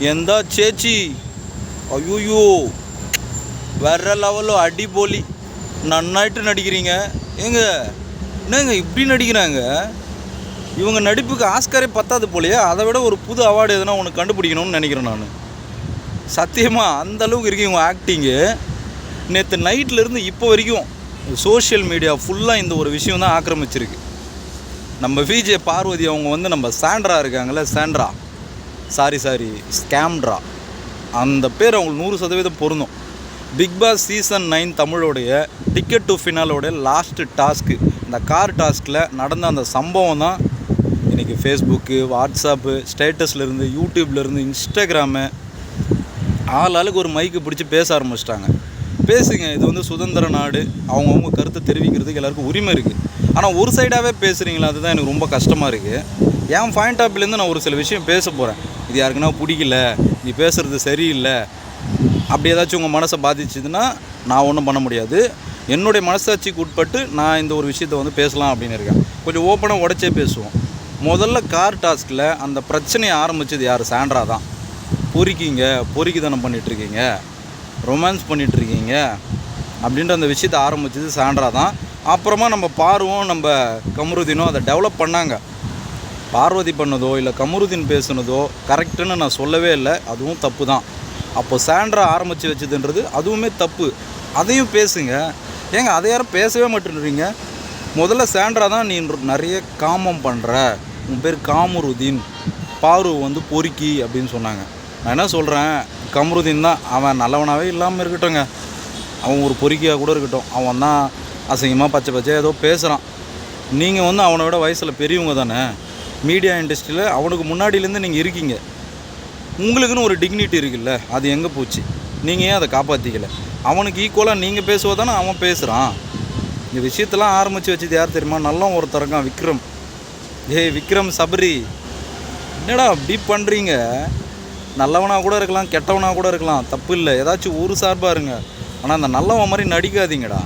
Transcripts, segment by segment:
எந்த சேச்சி? ஐயோயோ. வேற லெவலில் அடிபொலி நன்னாயிட்டு நடிக்கிறீங்க. ஏங்க என்னங்க இப்படி நடிக்கிறாங்க? இவங்க நடிப்புக்கு ஆஸ்காரே பத்தாது போலயே அதை விட ஒரு புது அவார்டு எதுனா ஒன்று கண்டுபிடிக்கணும்னு நினைக்கிறேன் நான். சத்தியமாக அந்த அளவுக்கு இருக்கு இவங்க ஆக்டிங்கு நேற்று நைட்லேருந்து இப்போ வரைக்கும் சோஷியல் மீடியா ஃபுல்லாக இந்த ஒரு விஷயம் தான் ஆக்கிரமிச்சிருக்கு. நம்ம விஜே பார்வதி அவங்க வந்து நம்ம சாண்ட்ரா இருக்காங்கல்ல சாண்ட்ரா. சாரி சாரி ஸ்கேம்ட்ரா அந்த பேர் அவங்களுக்கு நூறு சதவீதம் பொருந்தும். பிக் பாஸ் சீசன் நைன் தமிழோடைய டிக்கெட் டு ஃபினாலோடைய லாஸ்ட்டு டாஸ்க்கு இந்த கார் டாஸ்கில் நடந்த அந்த சம்பவம் தான் இன்றைக்கி ஃபேஸ்புக்கு வாட்ஸ்அப்பு ஸ்டேட்டஸ்லேருந்து யூடியூப்லேருந்து இன்ஸ்டாகிராமு ஆள் ஆளுக்கு ஒரு மைக்கு பிடிச்சி பேச ஆரம்பிச்சிட்டாங்க. பேசுங்க இது வந்து சுதந்திர நாடு. அவங்கவுங்க கருத்தை தெரிவிக்கிறதுக்கு எல்லாருக்கும் உரிமை இருக்குது ஆனால் ஒரு சைடாகவே பேசுகிறீங்களா அதுதான் எனக்கு ரொம்ப கஷ்டமாக இருக்குது என் பாயிண்ட் ஆஃப் வியூலேருந்து நான் ஒரு சில விஷயம் பேச போகிறேன் இது யாருக்குன்னா பிடிக்கல நீ பேசுகிறது சரியில்லை அப்படி ஏதாச்சும் உங்கள் மனசை பாதிச்சுதுன்னா நான் ஒன்றும் பண்ண முடியாது. என்னுடைய மனசாட்சிக்கு உட்பட்டு நான் இந்த ஒரு விஷயத்தை வந்து பேசலாம் அப்படின்னு இருக்கேன். கொஞ்சம் ஓப்பனாக உடச்சே பேசுவோம். முதல்ல கார் டாஸ்கில் அந்த பிரச்சனையை ஆரம்பிச்சது யார்? சாண்ட்ரா தான். பொறிக்கிங்க பொறிக்குதனம் பண்ணிகிட்ருக்கீங்க ரொமான்ஸ் பண்ணிகிட்ருக்கீங்க அப்படின்ற அந்த விஷயத்தை ஆரம்பிச்சது சாண்ட்ரா தான். அப்புறமா நம்ம பார்வோம் நம்ம கமருதீனும் அதை டெவலப் பண்ணாங்க. பார்வதி பண்ணதோ இல்லை கமருதீன் பேசுனதோ கரெக்டுன்னு நான் சொல்லவே இல்லை. அதுவும் தப்பு தான் அப்போ சாண்ட்ரா ஆரம்பித்து வச்சதுன்றது அதுவுமே தப்பு. அதையும் பேசுங்க. ஏங்க அதை யாரும் பேசவே மாட்டேன்றீங்க? முதல்ல சாண்ட்ரா தான் நீ நிறைய காமம் பண்ணுற உன் பேர் காமருதீன். பாரு வந்து பொறுக்கி அப்படின்னு சொன்னாங்க. நான் என்ன சொல்கிறேன் கமருதீன் தான். அவன் நல்லவனாகவே இல்லாமல் இருக்கட்டும்ங்க. அவன் ஒரு பொறுக்கியாக கூட இருக்கட்டும். அவன் தான் அசிங்கமாக பச்சை பச்சையாக ஏதோ பேசுகிறான் நீங்கள் வந்து அவனை விட வயசில் பெரியவங்க தானே? மீடியா இண்டஸ்ட்ரியில் அவனுக்கு முன்னாடியிலேருந்து நீங்கள் இருக்கீங்க. உங்களுக்குன்னு ஒரு டிக்னிட்டி இருக்குல்ல அது எங்கே போச்சு? நீங்கள் ஏன் அதை காப்பாற்றிக்கல அவனுக்கு ஈக்குவலாக நீங்கள் பேசுவதானே அவன் பேசுகிறான் இந்த விஷயத்தெல்லாம் ஆரம்பித்து வச்சது யார் தெரியுமா? நல்லவன் ஒருத்தர் இருக்கான் விக்ரம். ஏய் விக்ரம் சபரி. என்னடா அப்படி பண்ணுறீங்க நல்லவனாக கூட இருக்கலாம் கெட்டவனாக கூட இருக்கலாம் தப்பு இல்லை. ஏதாச்சும் ஒரு சார்பாக இருங்க. ஆனால் அந்த நல்லவன் மாதிரி நடிக்காதீங்கடா.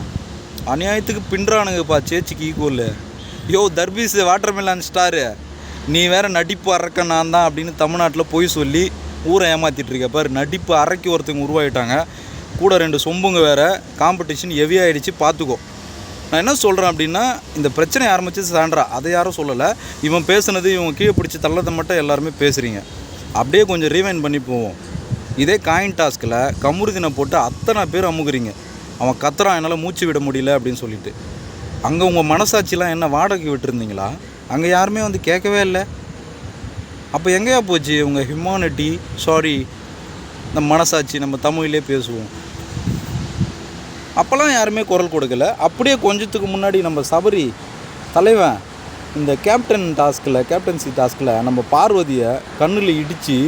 அநியாயத்துக்கு பின்றானுங்கப்பா சேச்சிக்கு ஈக்குவல் யோ தர்பீஸ் வாட்டர் மிலான் ஸ்டாரு நீ வேற நடிப்பு அறக்க நான் தான் அப்படின்னு தமிழ்நாட்டில் போய் சொல்லி ஊரை ஏமாற்றிட்டு இருக்க. பாரு நடிப்பு அரைக்கி ஒருத்தவங்க உருவாயிட்டாங்க. கூட ரெண்டு சொம்புங்க வேறு காம்படிஷன் ஹெவி ஆயிடுச்சு பார்த்துக்கோ நான் என்ன சொல்கிறேன் அப்படின்னா இந்த பிரச்சனை ஆரம்பிச்சு சாண்டா அதை யாரும் சொல்லலை. இவன் பேசுனது இவன் கீழே பிடிச்சி தள்ளதை மட்டும் எல்லாருமே பேசுகிறீங்க அப்படியே கொஞ்சம் ரீவைன் பண்ணி போவோம். இதே காயின் டாஸ்கில் கமுருதினை போட்டு அத்தனை பேர் அமுக்குறீங்க அவன் கத்துறான் என்னால் மூச்சு விட முடியல அப்படின்னு சொல்லிட்டு. அங்கே உங்கள் மனசாட்சிலாம் என்ன வாடகைக்கு விட்டுருந்தீங்களா? அங்கே யாருமே வந்து கேட்கவே இல்லை. அப்போ எங்கேயா போச்சு? உங்கள் ஹியூமானிட்டி சாரி இந்த மனசாட்சி நம்ம தமிழ்லே பேசுவோம். அப்போல்லாம் யாருமே குரல் கொடுக்கல. அப்படியே கொஞ்சத்துக்கு முன்னாடி நம்ம சபரி தலைவன் இந்த கேப்டன் டாஸ்கில் கேப்டன்சி டாஸ்கில் நம்ம பார்வதியை கண்ணில் இடித்து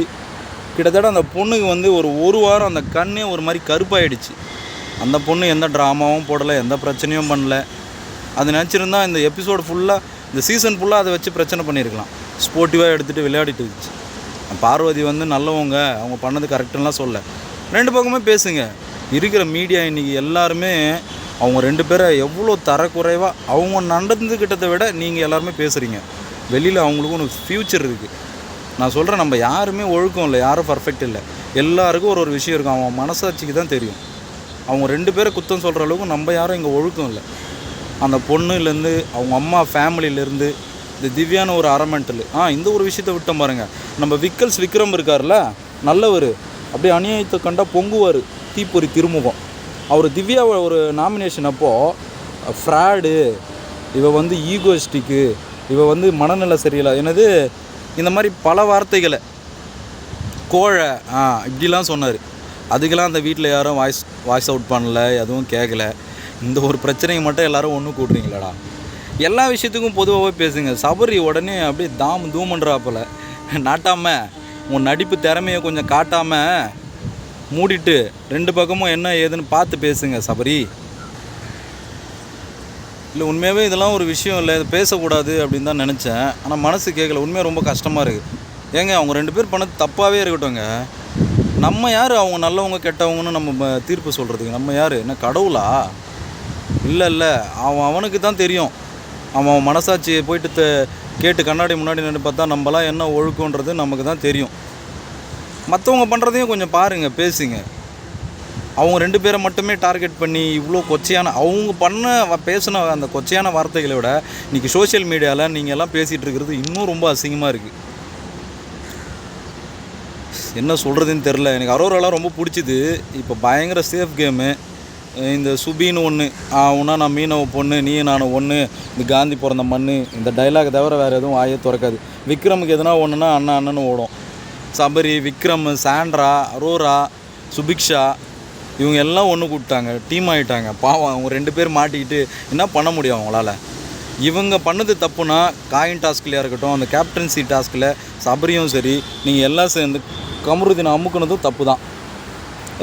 கிட்டத்தட்ட அந்த பொண்ணுக்கு வந்து ஒரு ஒரு வாரம் அந்த கண்ணே ஒரு மாதிரி கருப்பாயிடுச்சு. அந்த பொண்ணு எந்த ட்ராமாவும் போடலை எந்த பிரச்சனையும் பண்ணல. அது நினச்சிருந்தா இந்த எபிசோடு ஃபுல்லாக இந்த சீசன் ஃபுல்லாக அதை வச்சு பிரச்சனை பண்ணியிருக்கலாம். ஸ்போர்ட்டிவாக எடுத்துகிட்டு விளையாடிட்டு இருந்துச்சு. பார்வதி வந்து நல்லவங்க அவங்க பண்ணது கரெக்டுலாம் சொல்ல. ரெண்டு பக்கமே பேசுங்க. இருக்கிற மீடியா இன்றைக்கி எல்லாருமே அவங்க ரெண்டு பேரை எவ்வளோ தரக்குறைவாக அவங்க நடந்துக்கிட்டதை விட நீங்கள் எல்லாருமே பேசுகிறீங்க வெளியில் அவங்களுக்கும் ஒரு ஃப்யூச்சர் இருக்குது நான் சொல்கிறேன் நம்ம யாருமே ஒழுக்கம் இல்லை யாரும் பர்ஃபெக்ட் இல்லை. எல்லாருக்கும் ஒரு ஒரு விஷயம் இருக்கும். அவன் மனசாட்சிக்கு தான் தெரியும். அவங்க ரெண்டு பேரை குத்தம் சொல்கிற அளவுக்கு நம்ம யாரும் இங்கே ஒழுக்கம் இல்லை. அந்த பொண்ணுலேருந்து அவங்க அம்மா ஃபேமிலியிலேருந்து இந்த திவ்யான ஒரு அரமெண்டல் ஆ இந்த ஒரு விஷயத்த விட்டோம் பாருங்கள் நம்ம விக்கல்ஸ் விக்ரம் இருக்கார்ல நல்லவர். அப்படியே அநியாயத்தை கண்டா பொங்குவார் தீப்பொறி திருமுகம். அவர் திவ்யாவை ஒரு நாமினேஷன் அப்போது ஃப்ராடு இவ வந்து ஈகோஸ்டிக்கு இவ வந்து மனநிலை சரியில்லை. என்னது? இந்த மாதிரி பல வார்த்தைகளை. கோழை ஆ இப்படிலாம் சொன்னார். அதுக்கெல்லாம் அந்த வீட்டில் யாரும் வாய்ஸ் வாய்ஸ் அவுட் பண்ணல எதுவும் கேட்கல. இந்த ஒரு பிரச்சனைக்கு மட்டும் எல்லாரும் ஒன்று கூட்டுறீங்களடா? எல்லா விஷயத்துக்கும் பொதுவாகவே பேசுங்க. சபரி உடனே அப்படியே தாம் தூமன்றாப்பில் நாட்டாம உன் நடிப்பு திறமையை கொஞ்சம் காட்டாமல் மூடிட்டு ரெண்டு பக்கமும் என்ன ஏதுன்னு பார்த்து பேசுங்க சபரி. இல்லை உண்மையாகவே இதெல்லாம் ஒரு விஷயம் இல்லை. இது பேசக்கூடாது அப்படின்னு தான் நினச்சேன். ஆனால் மனசு கேட்கல உண்மையாக ரொம்ப கஷ்டமாக இருக்குது ஏங்க அவங்க ரெண்டு பேர் பண்ணது தப்பாகவே இருக்கட்டும்ங்க. நம்ம யார்? அவங்க நல்லவங்க கெட்டவங்கன்னு நம்ம தீர்ப்பு சொல்கிறதுக்கு நம்ம யார்? என்ன கடவுளா? இல்லை இல்லை அவன் அவனுக்கு தான் தெரியும். அவன் மனசாட்சியை போயிட்டு கேட்டு கண்ணாடி முன்னாடி நின்று பார்த்தா நம்மளாம் என்ன ஒழுக்கன்றது நமக்கு தான் தெரியும். மற்றவங்க பண்ணுறதையும் கொஞ்சம் பாருங்கள் பேசுங்க. அவங்க ரெண்டு பேரை மட்டுமே டார்கெட் பண்ணி இவ்வளோ கொச்சையான அவங்க பண்ண வ- பேசின அந்த கொச்சையான வார்த்தைகளை விட இன்றைக்கி சோஷியல் மீடியாவில் நீங்கள் எல்லாம் பேசிகிட்டு இருக்கிறது இன்னும் ரொம்ப அசிங்கமாக இருக்குது என்ன சொல்கிறதுன்னு தெரில எனக்கு அரோராலாம் ரொம்ப பிடிச்சிது. இப்போ பயங்கர சேஃப் கேமு. இந்த சுபின்னு ஒன்று அவனா நான் மீனவ பொண்ணு நீ நான் ஒன்று இந்த காந்தி பிறந்த மண் இந்த டைலாக் தவிர வேறு எதுவும் வாயே திறக்காது. விக்ரமுக்கு எதுனா ஒன்றுனா அண்ணன் அண்ணன்னு ஓடும். சபரி விக்ரம் சாண்ட்ரா அரோரா சுபிக்ஷா இவங்க எல்லாம் ஒன்று கூப்பிட்டாங்க. டீம் ஆகிட்டாங்க பாவம் அவங்க ரெண்டு பேர் மாட்டிக்கிட்டு என்ன பண்ண முடியும் அவங்களால? இவங்க பண்ணது தப்புனா காயின் டாஸ்க்லையாக இருக்கட்டும் அந்த கேப்டன்சி டாஸ்கில் சபரியும் சரி நீங்கள் எல்லாம் சேர்ந்து கமருதீன் அமுக்குனதும் தப்பு தான்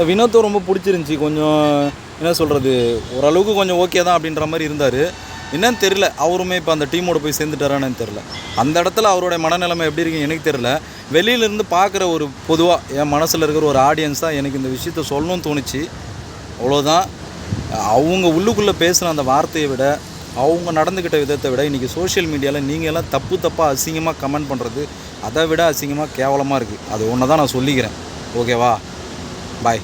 வினோத்தை ரொம்ப பிடிச்சிருந்துச்சி. கொஞ்சம் என்ன சொல்கிறது ஓரளவுக்கு கொஞ்சம் ஓகே தான் அப்படின்ற மாதிரி இருந்தார். என்னன்னு தெரில அவருமே இப்போ அந்த டீமோட போய் சேர்ந்துட்டாரான்னு தெரில அந்த இடத்துல அவருடைய மனநிலைமை எப்படி இருக்குன்னு எனக்கு தெரில வெளியிலேருந்து பார்க்குற ஒரு பொதுவாக என் மனசில் இருக்கிற ஒரு ஆடியன்ஸ் தான் எனக்கு இந்த விஷயத்த சொல்லணும்னு தோணுச்சு. அவ்வளோதான் அவங்க உள்ளுக்குள்ளே பேசின அந்த வார்த்தையை விட அவங்க நடந்துக்கிட்ட விதத்தை விட இன்றைக்கி சோஷியல் மீடியாவில் நீங்கள் எல்லாம் தப்பு தப்பாக அசிங்கமாக கமெண்ட் பண்ணுறது அதை விட அசிங்கமாக கேவலமாக இருக்குது அது ஒன்று தான் நான் சொல்லிக்கிறேன். ஓகேவா பாய்